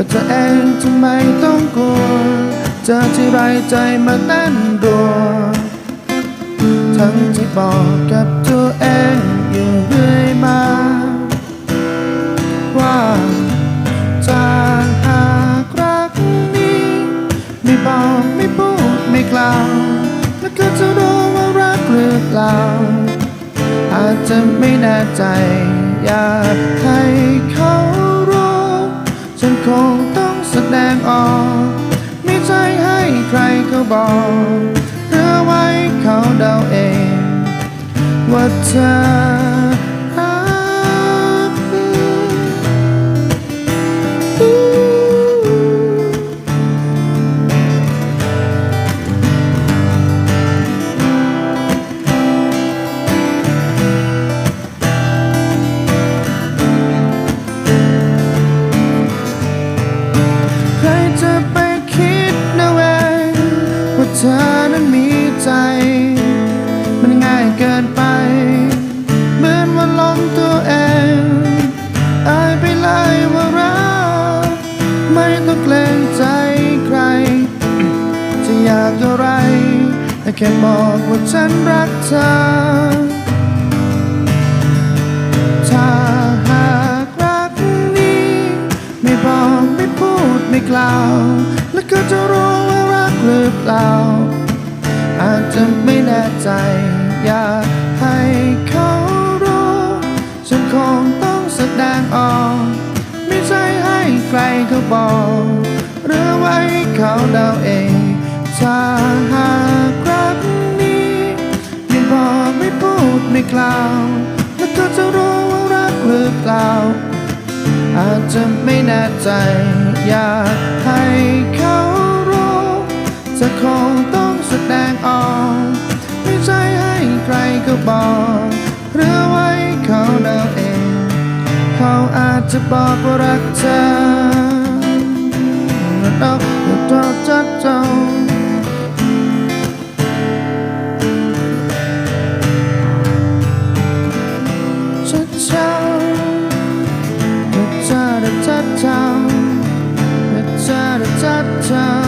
ก็เธอเองทำไมต้องกลัวเจอที่ไรใจมาเต้นรัว ทั้งที่บอกกับตัวเองอยู่เรื่อยมา ว่าจะหากรักนี้ ไม่บอกไม่พูดไม่กล่าวแล้วก็จะรู้ว่ารักหรือเปล่า อาจจะไม่แน่ใจอยากให้เขา คงต้องแสดงออก ไม่ใช่ให้ใครเขาบอก หรือไว้เขาเดาเอง ว่าเธอ แค่บอกว่าฉันรักเธอ ถ้าหากรักนี้ ไม่บอกไม่พูดไม่กล่าว แล้วก็จะรู้ว่ารักหรือเปล่า อาจจะไม่แน่ใจ อยากให้เขารู้ ฉันคงต้องแสดงออก ไม่ใช่ให้ใครเขาบอก หรือไว้เขาเดาเอง ไม่กล่าว แล้วก็จะรู้ว่ารักหรือเปล่า อาจจะไม่แน่ใจ อยากให้เขารู้จะคงต้องแสดงออกไม่ใช่ให้ใครก็บอกหรือไว้เขาเดาเอง เขาอาจจะบอกว่ารักเธอเราเราจะจอง จัดเธอ